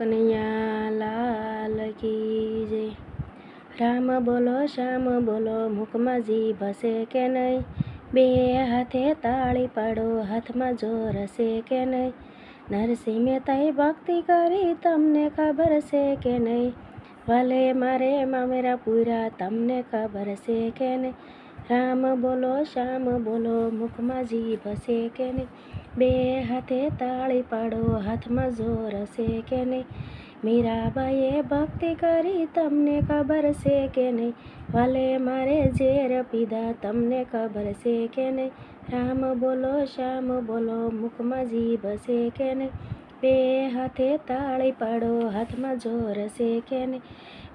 કનૈયા લાલ કી જય. રામ બોલો, શ્યામ બોલો મુખમાં ભસે કે નહીં? બે હાથે તાળી પાડો, હાથમાં જોર હશે કે નહીં? નરસિંહ મહેતાએ ભક્તિ કરી, તમને ખબર છે કે નહીં? વાલે મારે મામેરા પૂરા તમને ખબર છે કે નહીં રામ બોલો શ્યામ બોલો મુખમાં જીભ હશે કે નહીં બે હાથે તાળી પાડો હાથમાં જોર હશે કે નહીં મીરાબાઈએ ભક્તિ કરી તમને ખબર છે કે નહીં વાલે મારે ઝેર પીધા તમને ખબર છે કે નહીં રામ બોલો શ્યામ બોલો મુખમાં જીભ હશે કે નહીં બે હાથે તાળી પાડો, હાથમાં જોર છે કે નહીં.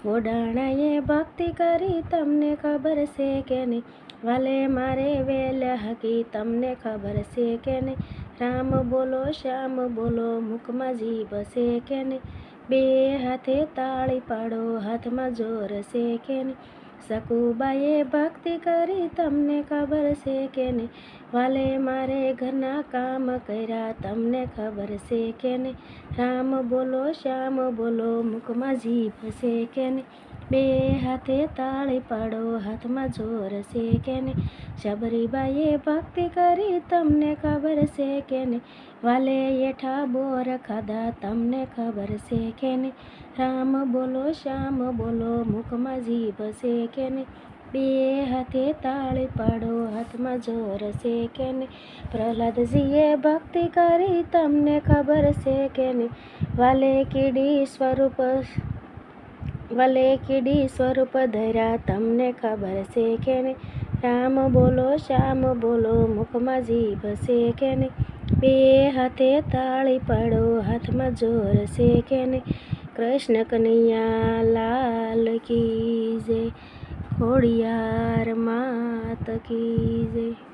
ગોડાણાએ ભક્તિ કરી, તમને ખબર છે કે નહીં. વાલે મારે વેલ હકી, તમને ખબર છે કે નહીં. રામ બોલો, શ્યામ બોલો, મુખમાં જીભ છે કે નહીં. બે હાથે તાળી પાડો, હાથમાં જોર છે કે નહીં. સકુબાએ ભક્તિ કરી તમને ખબર છે કે નહીં વાલે મારે ઘરના કામ કર્યા તમને ખબર છે કે નહીં રામ બોલો શ્યામ બોલો મુખમાં જીભ છે કે નહીં બે હાથે તાળી પાડો હાથમાં જોર છે કે નહીં શબરીબાઈએ ભક્તિ કરી તમને ખબર છે કે નહીં વાલે એઠા બોર ખાધા તમને ખબર છે કે નહીં રામ બોલો શ્યામ બોલો મુખમાં જીભ છે કે નહીં બે હાથે તાળી પાડો હાથમાં જોર છે કે નહીં પ્રહલાદજીએ ભક્તિ કરી તમને ખબર છે કે નહીં વાલે કીડી સ્વરૂપ વલે કીડી સ્વરૂપ ધર્યા તમને ખબર છે કે ને રામ બોલો, શ્યામ બોલો, મુખમાં જીભ છે કે ને બે હાથે તાળી પાડો, હાથમાં જોર છે કે ને કૃષ્ણ કનૈયા લાલ કી જય, ખોડિયાર માત કી જય.